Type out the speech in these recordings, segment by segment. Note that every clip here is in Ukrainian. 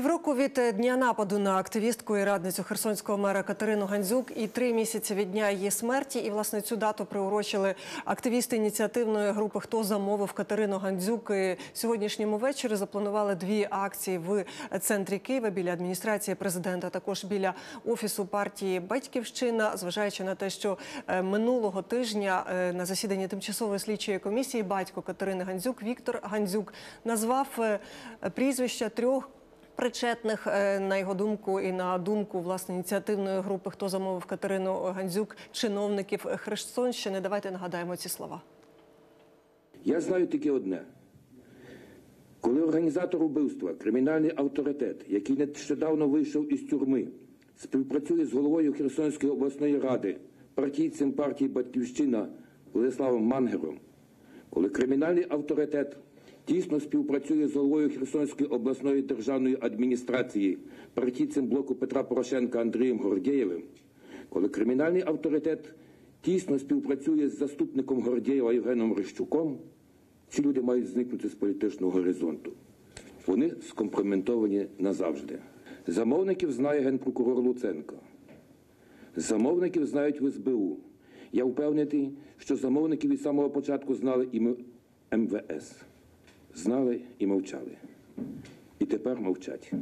Півроку від е, дня нападу на активістку і радницю херсонського мера Катерину Гандзюк і три місяці від дня її смерті. І власне цю дату приурочили активісти ініціативної групи Хто замовив Катерину Гандзюк. І Сьогоднішньому вечорі запланували дві акції в центрі Києва біля адміністрації президента, також біля офісу партії Батьківщина, зважаючи на те, що е, минулого тижня е, на засіданні тимчасової слідчої комісії батько Катерини Гандзюк Віктор Гандзюк назвав прізвища трьох. Причетних е, на його думку і на думку власне ініціативної групи, хто замовив Катерину Гандзюк, чиновників Херсонщини. Давайте нагадаємо ці слова. Я знаю тільки одне. Коли організатор убивства, кримінальний авторитет, який нещодавно вийшов із тюрми, співпрацює з головою Херсонської обласної ради, партійцем партії Батьківщина Владиславом Мангером, коли кримінальний авторитет тісно співпрацює з головою Херсонської обласної державної адміністрації, партійцем блоку Петра Порошенка Андрієм Гордєєвим, коли кримінальний авторитет тісно співпрацює з заступником Гордєєва Євгеном Рищуком, ці люди мають зникнути з політичного горизонту. Вони скомпроментовані назавжди. Замовників знає генпрокурор Луценко. Замовників знають в СБУ. Я впевнений, що замовників від самого початку знали і МВС. Знали і мовчали. І тепер мовчать.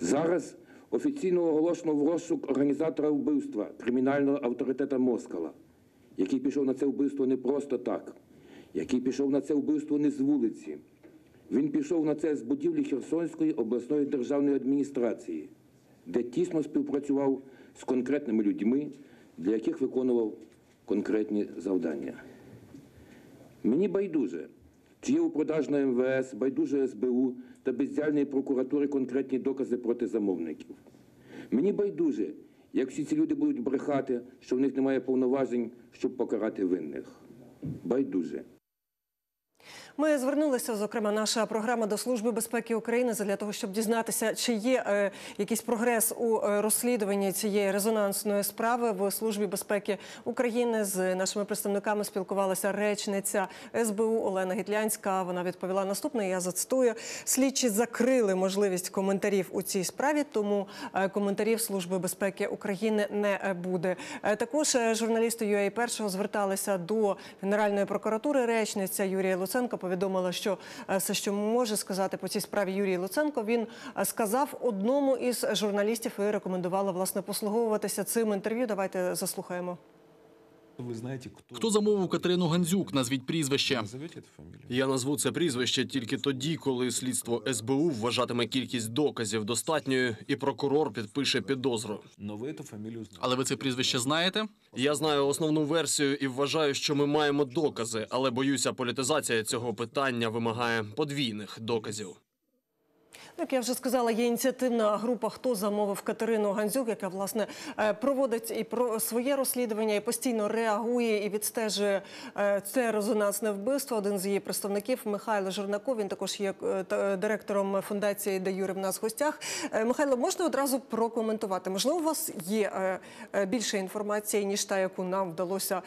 Зараз офіційно оголошено в розшук організатора вбивства кримінального авторитета Москала, який пішов на це вбивство не просто так, який пішов на це вбивство не з вулиці. Він пішов на це з будівлі Херсонської обласної державної адміністрації, де тісно співпрацював з конкретними людьми, для яких виконував конкретні завдання. Мені байдуже, чи є у продаж на МВС, байдуже СБУ та бездяльної прокуратури конкретні докази проти замовників. Мені байдуже, як всі ці люди будуть брехати, що в них немає повноважень, щоб покарати винних. Байдуже. Ми звернулися, зокрема, наша програма до Служби безпеки України для того, щоб дізнатися, чи є е, якийсь прогрес у е, розслідуванні цієї резонансної справи в Службі безпеки України. З нашими представниками спілкувалася речниця СБУ Олена Гітлянська. Вона відповіла наступне. Я зацитую. Слідчі закрили можливість коментарів у цій справі, тому е, коментарів Служби безпеки України не буде. Е, Також журналісти UA першого зверталися до Генеральної прокуратури. Речниця Юрія Луценко повідомила, що е, все, що може сказати по цій справі Юрій Луценко, він е, сказав одному із журналістів і рекомендувала власне послуговуватися цим інтерв'ю. Давайте заслухаємо. Вы знаете, кто... Хто замовив Катерину Гандзюк? Назвіть прізвище. Назовете эту фамилию? Я назву це прізвище тільки тоді, коли слідство СБУ вважатиме кількість доказів достатньою, і прокурор підпише підозру. Но вы эту фамилию знаете. Але ви це прізвище знаєте? Я знаю основну версію і вважаю, що ми маємо докази, але боюся, політизація цього питання вимагає подвійних доказів. Як я вже сказала, є ініціативна група Хто замовив Катерину Гандзюк, яка власне е, проводить і про своє розслідування, і постійно реагує і відстежує е, це резонансне вбивство. Один з її представників Михайло Журнаков. Він також є е, директором фундації де Юри в нас в гостях. Михайло, можна одразу прокоментувати? Можливо, у вас є більше інформації ніж та, яку нам вдалося,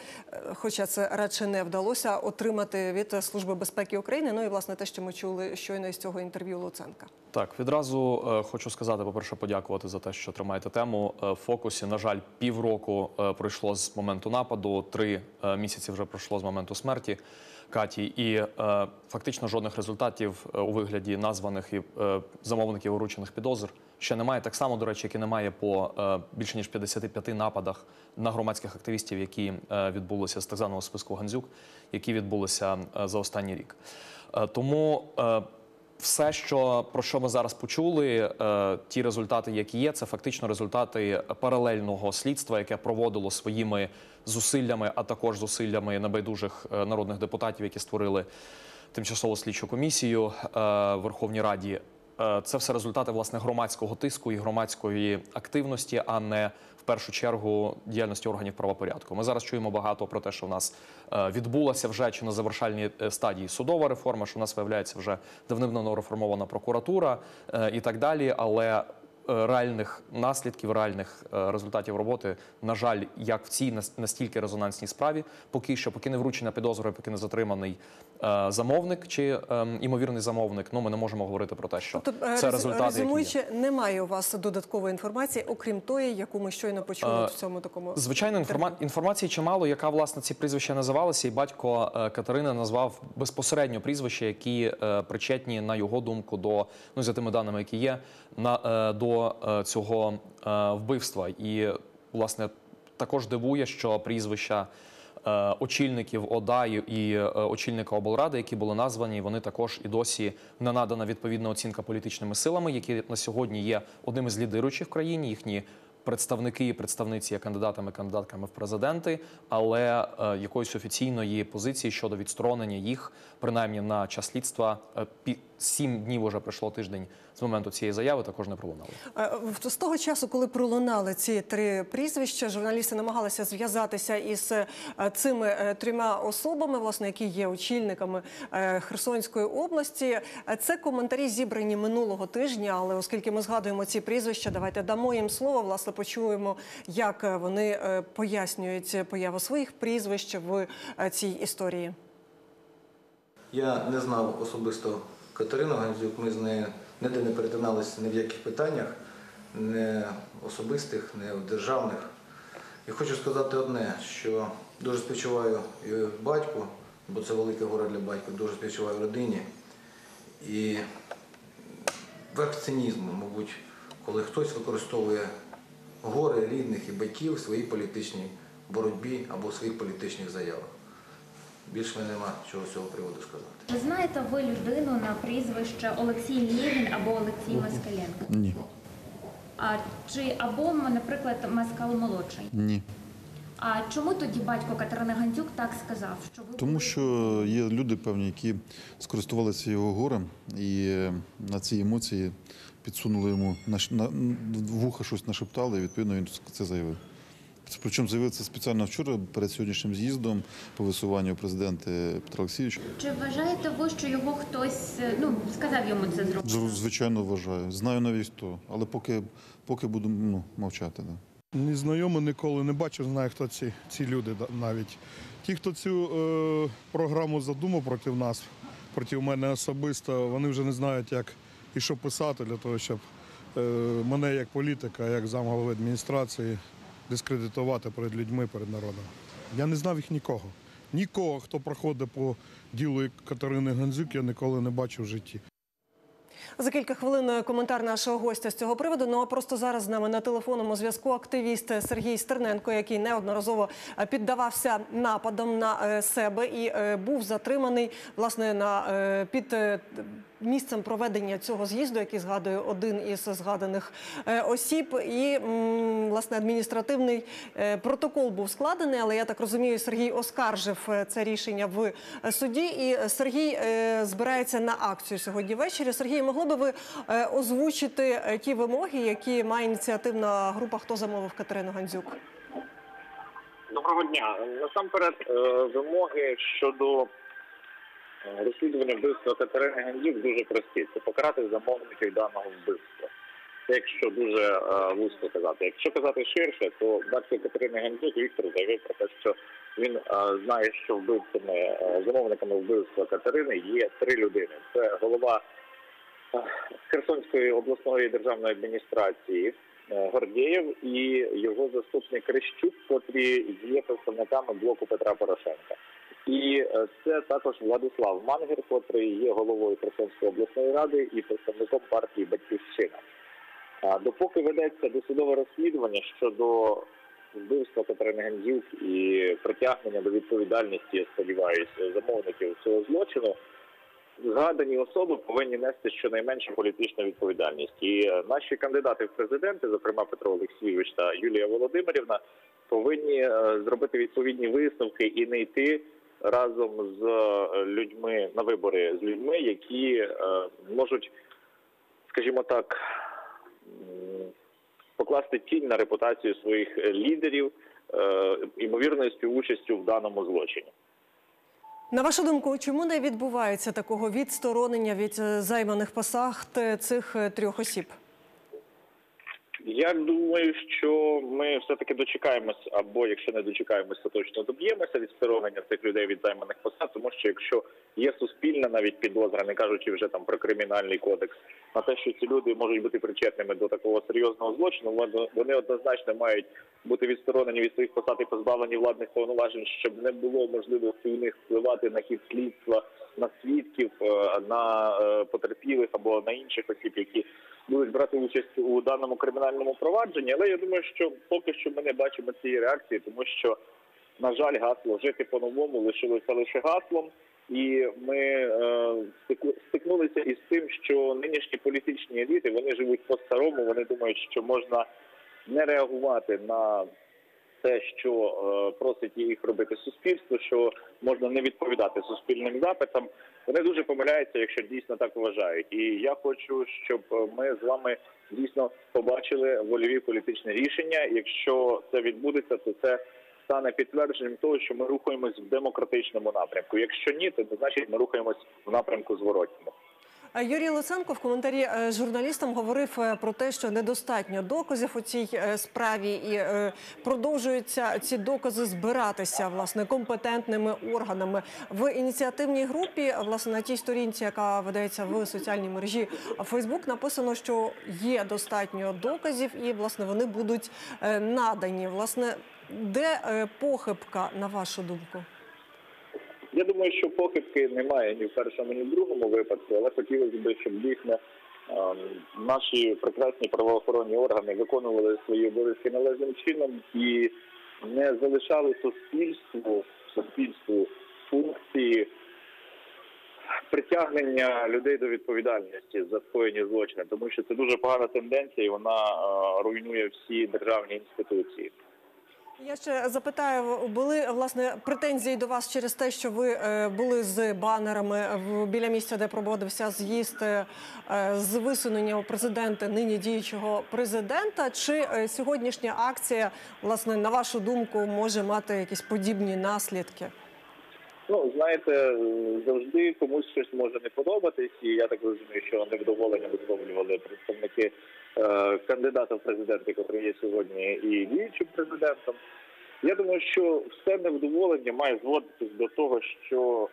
хоча це радше не вдалося отримати від Служби безпеки України. Ну і власне те, що ми чули щойно із цього інтерв'ю Луценка. Так, відразу е, хочу сказати, по-перше, подякувати за те, що тримаєте тему е, в фокусі. На жаль, півроку е, пройшло з моменту нападу, три місяці вже пройшло з моменту смерті Каті, і фактично жодних результатів у вигляді названих і замовників вручених підозр ще немає. Так само, до речі, як і немає по більше ніж 55 нападах на громадських активістів, які відбулися з так званого списку Гандзюк, які відбулися за останній рік. Тому все, що про що ми зараз почули, е, ті результати, які є, це фактично результати паралельного слідства, яке проводило своїми зусиллями, а також зусиллями небайдужих е, народних депутатів, які створили тимчасову слідчу комісію е, Верховній Раді. Е, Це все результати власне громадського тиску і громадської активності, а не в першу чергу діяльності органів правопорядку. Ми зараз чуємо багато про те, що в нас е, відбулася вже чи на завершальній е, стадії судова реформа, що в нас виявляється вже давним-давно реформована прокуратура і так далі. Але реальних наслідків, реальних е, результатів роботи, на жаль, як в цій нас- настільки резонансній справі, поки що, поки не вручена підозра, поки не затриманий е, замовник чи ем, імовірний замовник, ну ми не можемо говорити про те, що Тобто, е, це рез- результати. які є. немає у вас додаткової інформації, окрім тої, яку ми щойно почули Е, в цьому такому Звичайно, інформа... інформації чимало, яка власне ці прізвища називалися, і батько е, Катерини назвав безпосередньо прізвища, які е, причетні на його думку до ну за тими даними, які є, на е, е, цього е, вбивства. І власне також дивує, що прізвища. е, Очільників ОДА і- очільника облради, які були названі, вони також і досі не надана відповідна оцінка політичними силами, які на сьогодні є одним із лідируючих в країні. Їхні представники і представниці є кандидатами кандидатками в президенти, але е, якоїсь офіційної позиції щодо відсторонення їх, принаймні на час слідства, е, сім днів уже пройшло тиждень з моменту цієї заяви, також не пролунало. Е, З того часу, коли пролунали ці три прізвища, журналісти намагалися зв'язатися із е, цими е, трьома особами, власне, які є очільниками Херсонської області. Це коментарі зібрані минулого тижня, але оскільки ми згадуємо ці прізвища, давайте дамо їм слово. Власне, почуємо, як вони пояснюють появу своїх прізвищ в цій історії. Я не знав особисто Катерину Гандзюк, ми з нею ніде не перетиналися ні в яких питаннях, не особистих, не в державних. І хочу сказати одне, що дуже співчуваю і батьку, бо це велике горе для батька, дуже співчуваю родині. І верх цинізму, мабуть, коли хтось використовує горе рідних і батьків в своїй політичній боротьбі або в своїх політичних заявах. Більше мене нема чого з цього приводу сказати. Чи знаєте ви людину на прізвище Олексій Лєвін або Олексій Москаленко? Ні. А чи або, наприклад, Маскал молодший? Ні. А чому тоді батько Катерини Гандзюк так сказав? Що ви Тому що є люди певні, які скористувалися його горем і е, на ці емоції підсунули йому на, на вуха щось нашептали, і відповідно він це заявив. Причому заявив це спеціально вчора перед сьогоднішнім з'їздом по висуванню президента Петра Олексійовича. Чи вважаєте ви, що його хтось ну сказав йому це зробити? Звичайно, вважаю. Знаю навіть хто, але поки, поки буду ну, мовчати. Да. Ні знайомий ніколи не бачив, знаю, хто ці, ці люди навіть. Ті, хто цю е, програму задумав проти нас, проти мене особисто, вони вже не знають, як і що писати для того, щоб е, мене як політика, як замголови адміністрації дискредитувати перед людьми, перед народом. Я не знав їх нікого. Нікого, хто проходить по ділу Катерини Гандзюк, я ніколи не бачив в житті. За кілька хвилин е, коментар нашого гостя з цього приводу. Ну а просто зараз з нами на телефонному зв'язку активіст Сергій Стерненко, який неодноразово е, піддавався нападам на е, себе і був затриманий власне на під місцем проведення цього з'їзду, який згадує один із згаданих е, осіб. І власне адміністративний е, протокол був складений. Але я так розумію, Сергій оскаржив е, це рішення в суді. І Сергій збирається на акцію сьогодні ввечері. Сергій, могли би ви озвучити ті вимоги, які має ініціативна група Хто замовив Катерину Гандзюк? Доброго дня. Насамперед, вимоги щодо розслідування вбивства Катерини Гандюк дуже прості. Це покарати замовників даного вбивства. Якщо дуже е, вузько казати. Якщо казати ширше, то батько Катерини Гандюк Віктор заявив про те, що він е, знає, що вбивцями, е, замовниками вбивства Катерини є три людини. Це голова е, Херсонської обласної державної адміністрації е, Гордєєв і його заступник Крещук, котрі є представниками блоку Петра Порошенка. І е, це також Владислав Мангер, котрий є головою Херсонської обласної ради і представником партії Батьківщина. Допоки ведеться досудове розслідування щодо вбивства Катерини Гандзюк і притягнення до відповідальності, я сподіваюся, замовників цього злочину, згадані особи повинні нести щонайменше політичну відповідальність. І е, наші кандидати в президенти, зокрема Петро Олексійович та Юлія Володимирівна, повинні е, зробити відповідні висновки і не йти разом з е, людьми на вибори з людьми, які е, можуть, скажімо так, покласти тінь на репутацію своїх е, лідерів е, ймовірною співучастю в даному злочині. На вашу думку, чому не відбувається такого відсторонення від е, займаних посад е, цих е, трьох осіб? Я думаю, що ми все-таки дочекаємось, або якщо не дочекаємось, то точно доб'ємося відсторонення цих людей від займаних посад, тому що якщо є суспільна навіть підозра, не кажучи вже там про кримінальний кодекс, на те, що ці люди можуть бути причетними до такого серйозного злочину, вони однозначно мають бути відсторонені від своїх посад і позбавлені владних повноважень, щоб не було можливості у них впливати на хід слідства, на свідків, е, на е, потерпілих або на інших осіб, які будуть брати участь у даному кримінальному провадженні. Але я думаю, що поки що ми не бачимо цієї реакції, тому що, на жаль, гасло жити по-новому лишилося лише гаслом. І ми е, стикнулися із тим, що нинішні політичні еліти вони живуть по-старому. Вони думають, що можна не реагувати на те, що е, просить їх робити суспільство, що можна не відповідати суспільним запитам. Вони дуже помиляються, якщо дійсно так вважають. І я хочу, щоб е, ми з вами дійсно побачили вольові політичні рішення. Якщо це відбудеться, то це стане підтвердженням того, що ми рухаємось в демократичному напрямку. Якщо ні, то значить ми рухаємось в напрямку зворотньому. Е, Юрій Луценко в коментарі е, журналістам говорив е, про те, що недостатньо доказів у цій справі, і продовжуються ці докази збиратися власне компетентними органами в ініціативній групі. Власне на тій сторінці, яка ведеться в соціальній мережі Фейсбук, написано, що є достатньо доказів, і власне вони будуть надані. Власне, де похибка на вашу думку? Я думаю, що похибки немає ні в першому, ні в другому випадку, але хотілося б, щоб дійсно ем, наші прекрасні правоохоронні органи виконували свої обов'язки належним чином і не залишали суспільству суспільству функції притягнення людей до відповідальності за скоєні злочини, тому що це дуже погана тенденція, і вона е, руйнує всі державні інституції. Я ще запитаю, були власне претензії до вас через те, що ви е, були з банерами в біля місця, де проводився з'їзд е, з висунення президента нині діючого президента. Чи е, сьогоднішня акція, власне, на вашу думку, може мати якісь подібні наслідки? Ну, знаєте, завжди комусь щось може не подобатись, і я так розумію, що невдоволення висловлювали представники е, кандидата в президенти, який є сьогодні і діючим президентом. Я думаю, що все невдоволення має зводитись до того, що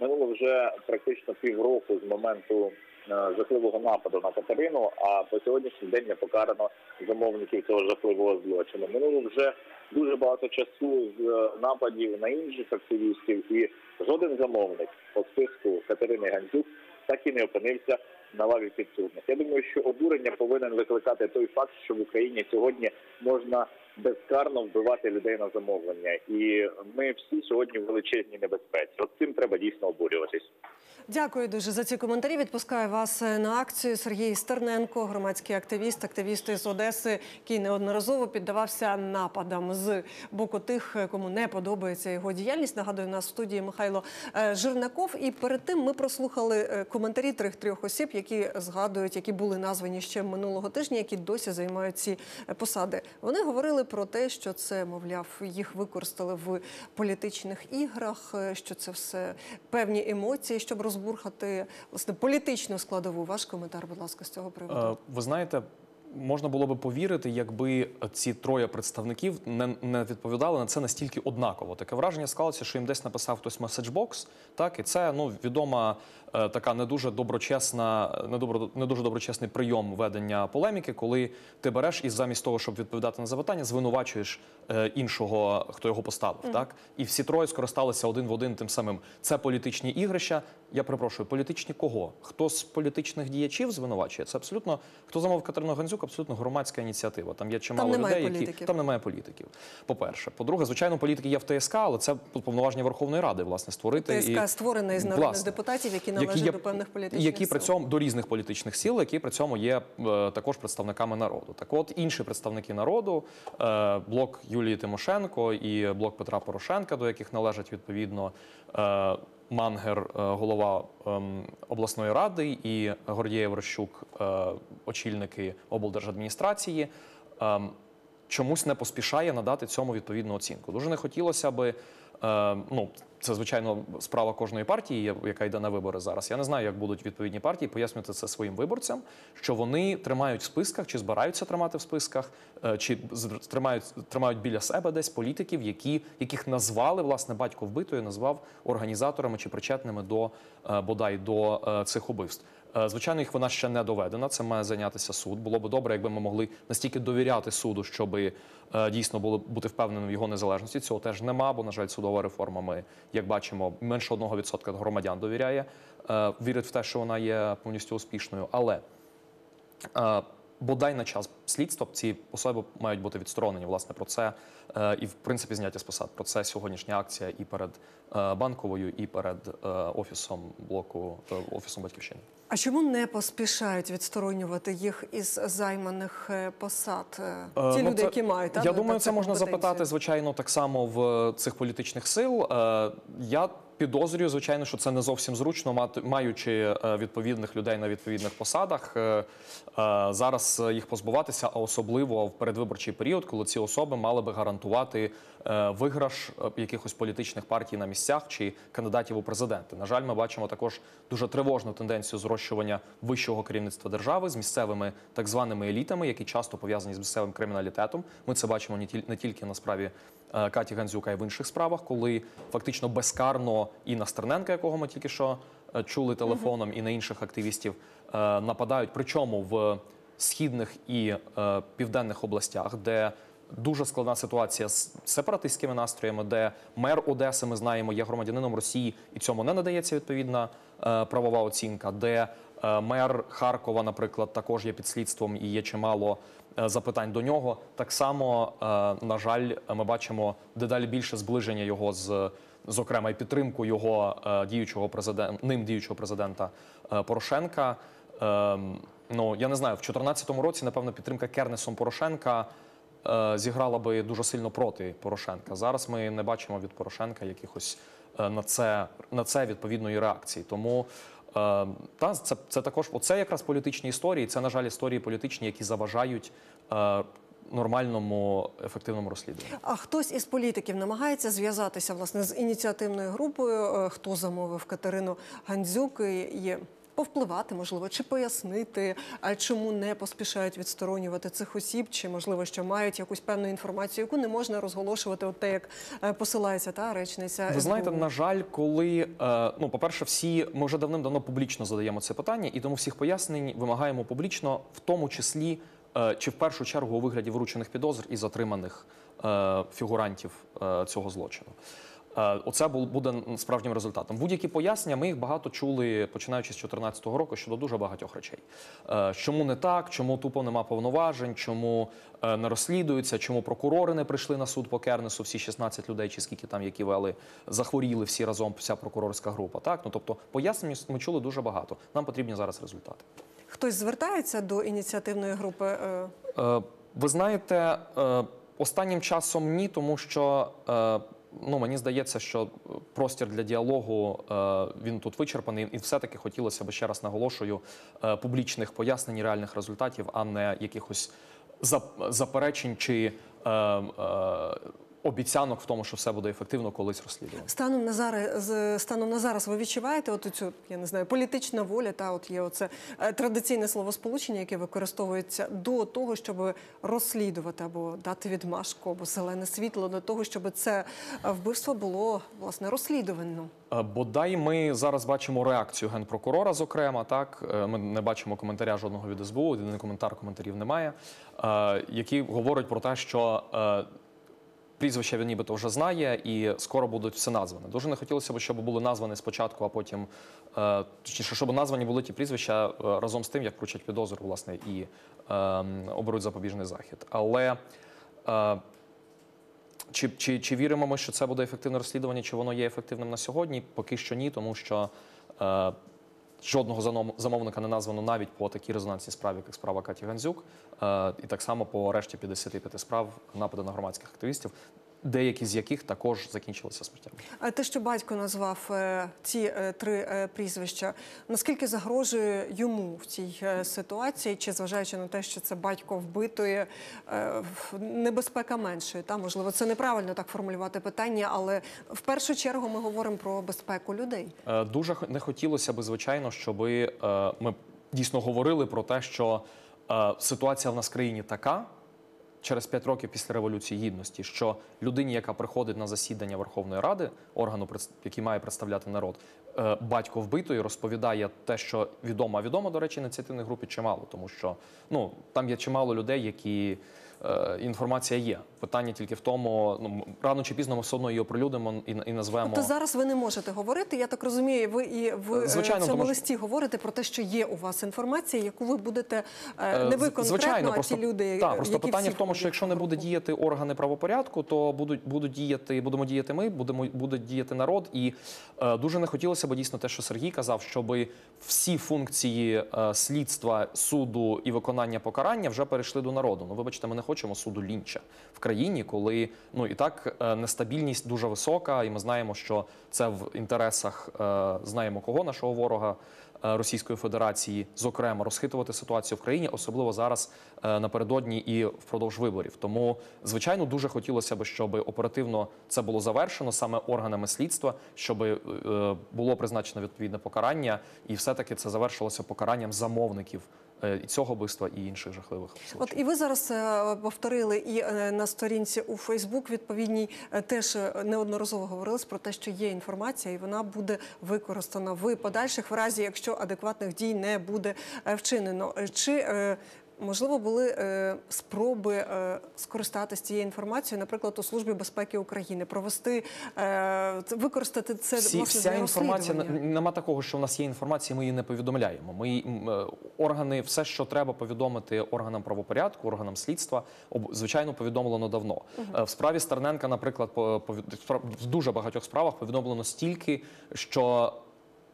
минуло вже практично півроку з моменту жахливого нападу на Катерину, а по сьогоднішній день не покарано замовників цього жахливого злочину. Минуло вже дуже багато часу з е, нападів на інших активістів, і жоден замовник по списку Катерини Гандзюк так і не опинився на лаві підсудних. Я думаю, що обурення повинен викликати той факт, що в Україні сьогодні можна безкарно вбивати людей на замовлення, і ми всі сьогодні в величезній небезпеці. От цим треба дійсно обурюватись. Дякую дуже за ці коментарі. Відпускаю вас е, на акцію. Сергій Стерненко, громадський активіст, активіст із Одеси, який неодноразово піддавався нападам з боку тих, е, кому не подобається його діяльність. Нагадую, у нас в студії Михайло е, Жирнаков. І перед тим ми прослухали коментарі трьох трьох осіб, які згадують, які були названі ще минулого тижня, які досі займають ці посади. Вони говорили про те, що це, мовляв, їх використали в політичних іграх, що це все певні емоції, щоб розбурхати власне політичну складову. Ваш коментар, будь ласка, з цього приводу. Е, Ви знаєте, можна було би повірити, якби ці троє представників не, не відповідали на це настільки однаково. Таке враження склалося, що їм десь написав хтось меседжбокс, так і це ну відома така не дуже доброчесна, не добро, не дуже доброчесний прийом ведення полеміки, коли ти береш і замість того, щоб відповідати на запитання, звинувачуєш е, іншого, хто його поставив. Мгм. Так і всі троє скористалися один в один тим самим. Це політичні ігрища. Я перепрошую, політичні кого? Хто з політичних діячів звинувачує? Це абсолютно хто замовив Катерину Гандзюк, абсолютно громадська ініціатива. Там є чимало немає людей, які там немає політиків. По-перше, по-друге, звичайно, політики є в ТСК, але це повноваження Верховної Ради, власне, створити ТСК і створена із народних Власне. депутатів, які належать є- до певних політичних які при цьому до різних політичних сил, які при цьому є е, також представниками народу. Так от інші представники народу, е, блок Юлії Тимошенко і блок Петра Порошенка, до яких належать відповідно. Е, Мангер, е, голова ем, обласної ради, і Гордієв Рощук, е, очільники облдержадміністрації, ем, чомусь не поспішає надати цьому відповідну оцінку. Дуже не хотілося би ну, це звичайно справа кожної партії, яка йде на вибори зараз. Я не знаю, як будуть відповідні партії пояснювати це своїм виборцям, що вони тримають в списках чи збираються тримати в списках, е, чи тримають, тримають біля себе десь політиків, які, яких назвали власне батько вбитої, назвав організаторами чи причетними до е, бодай до е, цих убивств. Е, Звичайно, їх вона ще не доведена. Це має зайнятися суд. Було б добре, якби ми могли настільки довіряти суду, щоб дійсно було бути впевненим в його незалежності. Цього теж нема, бо на жаль, судова реформа. Ми як бачимо, менше одного відсотка громадян довіряє, е, вірить в те, що вона є повністю успішною. Але е, бодай на час слідства ці особи мають бути відсторонені. Власне про це е, і в принципі зняття з посад. Про це сьогоднішня акція і перед е, банковою, і перед е, офісом блоку е, офісом батьківщини. А чому не поспішають відсторонювати їх із займаних е, посад? е, Е, Ті ну, люди, це- які мають та, Я на- думаю, це можна запитати, звичайно, так само в цих політичних сил. Е, Я підозрюю, звичайно, що це не зовсім зручно, маючи е, відповідних людей на відповідних посадах. е, е, Зараз е, їх позбуватися, а особливо в передвиборчий період, коли ці особи мали би гарантувати е, виграш е, якихось політичних партій на місцях чи кандидатів у президенти. На жаль, ми бачимо також дуже тривожну тенденцію зрощування вищого керівництва держави з місцевими так званими елітами, які часто пов'язані з місцевим криміналітетом. Ми це бачимо не тіль- тільки на справі е, Каті Гандзюка, й в інших справах, коли фактично безкарно і на Стерненка, якого ми тільки що чули телефоном, і на інших активістів нападають. Причому в східних і південних областях, де Дуже складна ситуація з сепаратистськими настроями, де мер Одеси, ми знаємо, є громадянином Росії, і цьому не надається відповідна е, правова оцінка. Де е, мер Харкова, наприклад, також є під слідством і є чимало е, запитань до нього. Так само, на жаль, ми бачимо дедалі більше зближення його з, зокрема, і підтримку його діючого президента, ним діючого президента Порошенка. Ем, Ну я не знаю, в 2014 році, напевно, підтримка Кернесом Порошенка зіграла би дуже сильно проти Порошенка. Зараз ми не бачимо від Порошенка якихось е, на це на це відповідної реакції. Тому е, та це, це також оце якраз політичні історії. Це на жаль історії політичні, які заважають. е, Нормальному ефективному розслідуванню. А хтось із політиків намагається зв'язатися власне з ініціативною групою, е, хто замовив Катерину Гандзюк і повпливати, можливо, чи пояснити, чому не поспішають відсторонювати цих осіб, чи можливо, що мають якусь певну інформацію, яку не можна розголошувати, от те, як е, посилається та речниця. Ви знаєте, на жаль, коли е, ну, по-перше, всі ми вже давним-давно публічно задаємо це питання, і тому всіх пояснень вимагаємо публічно, в тому числі е, чи в першу чергу у вигляді вручених підозр і затриманих е, фігурантів е, цього злочину. Е, Оце бу- буде справжнім результатом. Будь-які пояснення ми їх багато чули, починаючи з 2014 року, щодо дуже багатьох речей. Е, Чому не так, чому тупо нема повноважень, чому е, не розслідується, чому прокурори не прийшли на суд по Кернесу, всі 16 людей, чи скільки там які вели, захворіли всі разом, вся прокурорська група. Так, ну тобто пояснень ми чули дуже багато. Нам потрібні зараз результати. Хтось звертається до ініціативної групи. Ви знаєте, останнім часом ні, тому що ну мені здається, що простір для діалогу е, він тут вичерпаний, і все-таки хотілося б ще раз наголошую е, публічних пояснень, реальних результатів, а не якихось заперечень чи е, обіцянок в тому, що все буде ефективно колись розслідувати. Станом на зараз станом на зараз ви відчуваєте от цю, я не знаю, політична воля, та от є оце е, традиційне словосполучення, яке використовується до того, щоб розслідувати або дати відмашку, або зелене світло до того, щоб це е, вбивство було власне розслідувано. Е, Бодай ми зараз бачимо реакцію генпрокурора, зокрема, так ми не бачимо коментаря жодного від СБУ, єдиний коментар коментарів немає, які говорять про те, що прізвище він нібито вже знає, і скоро будуть все назване. Дуже не хотілося б, щоб були названі спочатку, а потім е, точніше, щоб названі були ті прізвища е, разом з тим, як кручать підозру, власне, і е, оберуть запобіжний захід. Але е, чи, чи, чи віримо ми, що це буде ефективне розслідування, чи воно є ефективним на сьогодні? Поки що ні, тому що жодного замовника не названо навіть по такій резонансній справі, як справа Каті Гандзюк, е, і так само по решті 55 справ нападу на громадських активістів. Деякі з яких також закінчилися смертями. А те, що батько назвав е, ці е, три е, прізвища, наскільки загрожує йому в цій ситуації, чи зважаючи на те, що це батько вбитої, небезпека меншої? Та можливо, це неправильно так формулювати питання, але в першу чергу ми говоримо про безпеку людей. Дуже не хотілося би, звичайно, щоб ми дійсно говорили про те, що ситуація в нас в країні така через 5 років після революції гідності, що людині, яка приходить на засідання Верховної Ради, органу, який має представляти народ, е, батько вбитої розповідає те, що відомо. А відомо, до речі, ініціативній групі чимало, тому що ну там є чимало людей, які. Е, Інформація є. Питання тільки в тому, ну рано чи пізно ми все одно її оприлюдимо і, і назвемо. Тобто зараз ви не можете говорити. Я так розумію, ви і в е, Звичайно, цьому тому що- листі говорите про те, що є у вас інформація, яку ви будете е, Е, не ви конкретно, Звичайно, а просто, ті люди. та, е, просто які питання в тому, що якщо не буде діяти органи правопорядку, то будуть будуть діяти, будемо діяти ми, будемо буде діяти народ. І е, дуже не хотілося б дійсно те, що Сергій казав, щоб всі функції е, слідства, суду і виконання покарання вже перейшли до народу. Ну, вибачте, ми не хочемо суду лінча в країні, коли ну і так е, нестабільність дуже висока, і ми знаємо, що це в інтересах е, знаємо кого нашого ворога. е, Російської Федерації, зокрема, розхитувати ситуацію в країні, особливо зараз напередодні і впродовж виборів. Тому, звичайно, дуже хотілося б, щоб оперативно це було завершено саме органами слідства, щоб було призначено відповідне покарання, і все-таки це завершилося покаранням замовників і цього вбивства, і інших жахливих случаїв. От і ви зараз е, повторили і е, на сторінці у Фейсбук відповідній е, теж е, неодноразово говорилось про те, що є інформація, і вона буде використана в подальших в разі, якщо адекватних дій не буде е, вчинено. Е, Чи е, Можливо, були е, спроби е, скористатися цією інформацією, наприклад, у службі безпеки України, провести е, використати це Всі, власне вся інформація нема такого, що в нас є інформація, ми її не повідомляємо. Ми е, органи, все, що треба повідомити органам правопорядку, органам слідства, звичайно, повідомлено давно. Е, В справі Стерненка, наприклад, по- в дуже багатьох справах повідомлено стільки, що.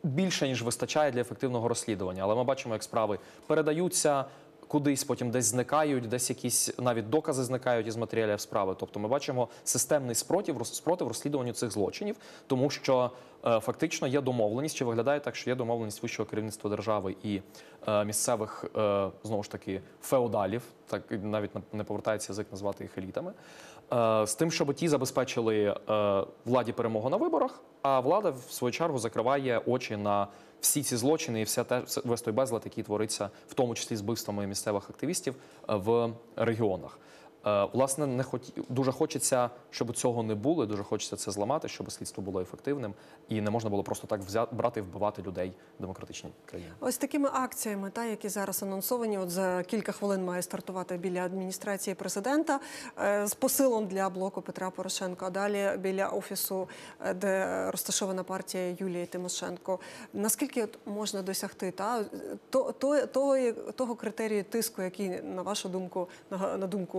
Більше ніж вистачає для ефективного розслідування, але ми бачимо, як справи передаються кудись, потім десь зникають, десь якісь навіть докази зникають із матеріалів справи. Тобто, ми бачимо системний спротив спротив розслідуванню цих злочинів, тому що е, фактично є домовленість, чи виглядає так, що є домовленість вищого керівництва держави і е, місцевих е, знову ж таки феодалів, так навіть не повертається язик назвати їх елітами. е, З тим, щоб ті забезпечили е, владі перемогу на виборах, а влада в свою чергу закриває очі на всі ці злочини і вся все- весь той безлад, який твориться, в тому числі з вбивствами місцевих активістів е, в регіонах. Е, Власне, не хоті... дуже хочеться, щоб цього не було. Дуже хочеться це зламати, щоб слідство було ефективним і не можна було просто так взяти брати і вбивати людей в демократичній країні. Ось такими акціями, та які зараз анонсовані, от за кілька хвилин має стартувати біля адміністрації президента е, з посилом для блоку Петра Порошенка. А далі біля офісу, е, де розташована партія Юлії Тимошенко. Наскільки от можна досягти та то, то, того, того критерію тиску, який на вашу думку, на, на думку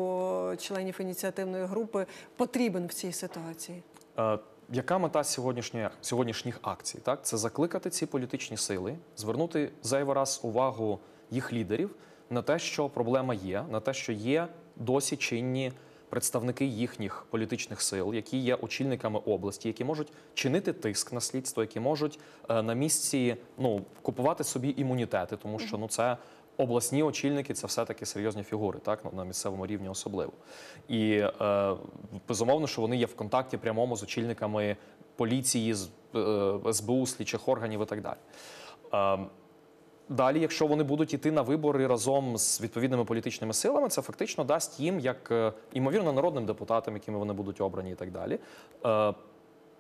членів ініціативної групи, потрібен в цій ситуації? Е, Яка мета сьогоднішньої сьогоднішніх акцій? Так, це закликати ці політичні сили, звернути зайвий раз увагу їх лідерів на те, що проблема є, на те, що є досі чинні представники їхніх політичних сил, які є очільниками області, які можуть чинити тиск на слідство, які можуть е, на місці ну купувати собі імунітети, тому що ну це. Обласні очільники це все-таки серйозні фігури, так на місцевому рівні особливо. І е, безумовно, що вони є в контакті прямому з очільниками поліції, з е, СБУ, слідчих органів і так далі. Е, Далі, якщо вони будуть йти на вибори разом з відповідними політичними силами, це фактично дасть їм, як е, імовірно, народним депутатам, якими вони будуть обрані, і так далі. е,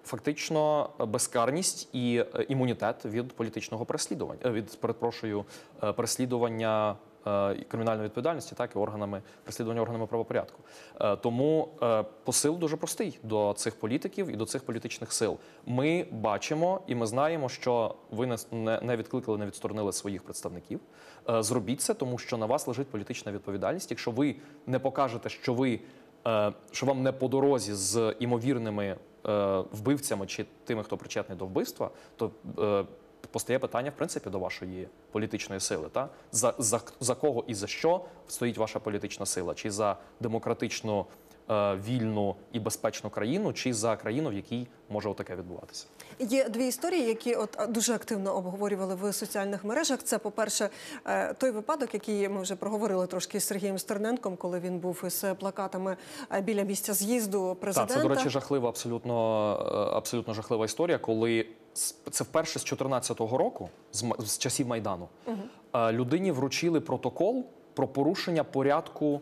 Фактично безкарність і е, імунітет від політичного переслідування, е, від перепрошую, е, переслідування е, кримінальної відповідальності, так і органами переслідування органами правопорядку. Е, Тому е, посил дуже простий до цих політиків і до цих політичних сил. Ми бачимо і ми знаємо, що ви не- відкликали, не відсторонили своїх представників. Е, Зробіть це, тому що на вас лежить політична відповідальність. Якщо ви не покажете, що ви е, що вам не по дорозі з імовірними е, вбивцями чи тими, хто причетний до вбивства, то е, постає питання, в принципі, до вашої політичної сили. Та? За, за, за кого і за що стоїть ваша політична сила? Чи за демократичну е, вільну і безпечну країну, чи за країну, в якій може отаке відбуватися. Є дві історії, які от дуже активно обговорювали в соціальних мережах. Це, по-перше, е, той випадок, який ми вже проговорили трошки з Сергієм Стерненком, коли він був із плакатами е, біля місця з'їзду Так, це, до речі, жахлива, абсолютно, е, абсолютно жахлива історія, коли це вперше з 2014 року, з, часів Майдану, е, людині вручили протокол про порушення порядку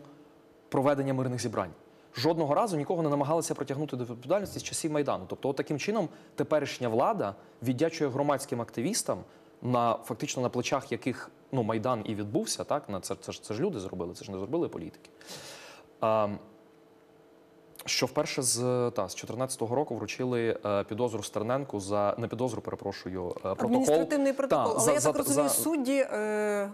проведення мирних зібрань. Жодного разу нікого не намагалися притягнути до відповідальності з часів Майдану. Тобто, от таким чином, теперішня влада віддячує громадським активістам, на фактично на плечах яких ну майдан і відбувся. Так на це, це ж це ж люди зробили, це ж не зробили політики. А, що вперше з та з 14-го року вручили е, підозру Стерненку за не підозру, перепрошую, е, протокол. Адміністративний протокол. Та, Але за- я за- так розумію, за- судді е,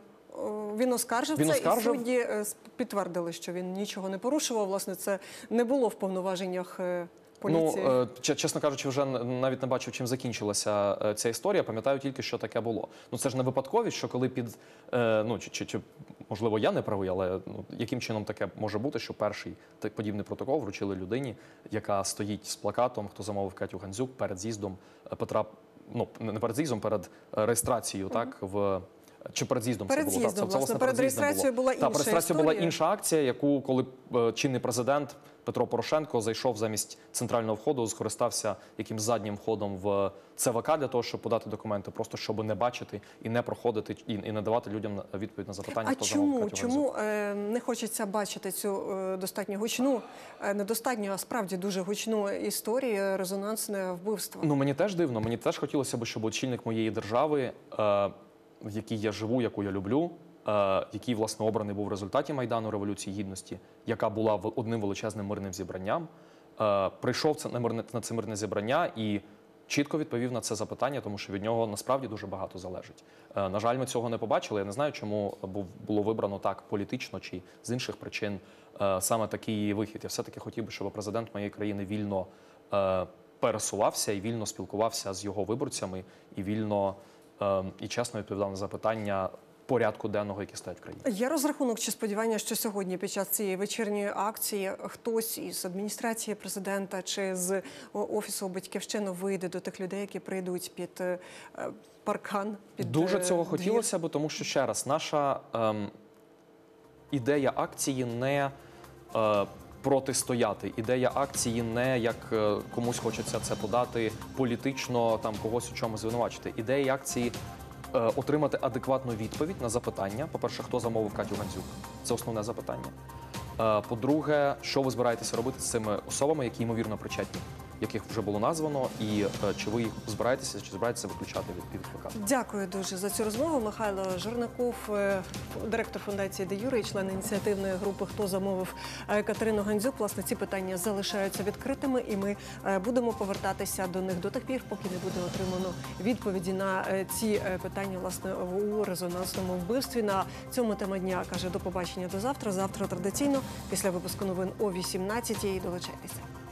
він оскаржив Він це, оскаржив. і судді е, підтвердили, що він нічого не порушував. Власне, це не було в повноваженнях е, поліції. Ну, е, че- чесно кажучи, вже навіть не бачив, чим закінчилася ця історія. Пам'ятаю тільки, що таке було. Ну це ж не випадковість, що коли під ну чи, чи, чи можливо я не правий, але ну яким чином таке може бути, що перший подібний протокол вручили людині, яка стоїть з плакатом, хто замовив Катю Гандзюк перед з'їздом Петра. Ну не перед з'їздом, перед реєстрацією, так в. Чи перед з'їздом Перед це було? це, власне, власне, перед реєстрацією була інша перед реєстрацією була інша акція, яку коли е, чинний президент Петро Порошенко зайшов замість центрального входу, скористався якимсь заднім входом в ЦВК для того, щоб подати документи, просто щоб не бачити і не проходити, і, і не давати людям відповідь на запитання, А хто чому, чому е, не хочеться бачити цю е, достатньо гучну, е, недостатньо, а справді дуже гучну історію, резонансне вбивство? Ну мені теж дивно. Мені теж хотілося б, щоб очільник моєї держави, е, в якій я живу, яку я люблю, е, який власне обраний був в результаті майдану революції гідності, яка була одним величезним мирним зібранням, е, прийшов це на це мирне зібрання і. Чітко відповів на це запитання, тому що від нього насправді дуже багато залежить. Е, На жаль, ми цього не побачили. Я не знаю, чому було вибрано так політично чи з інших причин саме такий вихід. Я все-таки хотів би, щоб президент моєї країни вільно пересувався і вільно спілкувався з його виборцями, і вільно і чесно відповідав на запитання порядку денного, які стоять в країні. Є розрахунок чи сподівання, що сьогодні під час цієї вечірньої акції хтось із адміністрації президента чи з офісу батьківщини вийде до тих людей, які прийдуть під е, паркан? Під Дуже е, цього двір? хотілося б, тому що ще раз, наша ем, ідея акції не е, протистояти. Ідея акції не як е, комусь хочеться це подати політично, там когось у чомусь звинувачити. Ідея акції. е, Отримати адекватну відповідь на запитання. По-перше, хто замовив Катю Гандзюк? Це основне запитання. Е, По-друге, що ви збираєтеся робити з цими особами, які ймовірно причетні, яких вже було названо, і е, чи ви їх збираєтеся, чи збираєтеся виключати від, від? Дякую дуже за цю розмову. Михайло Журнаков, е, директор фундації Де Юри член ініціативної групи Хто замовив е, Катерину Гандзюк. Власне, ці питання залишаються відкритими, і ми будемо повертатися до них до тих пір, поки не буде отримано відповіді на ці питання власне у резонансному вбивстві. На цьому тема дня каже до побачення до завтра. Завтра традиційно після випуску новин о 18-й. Долучайтеся.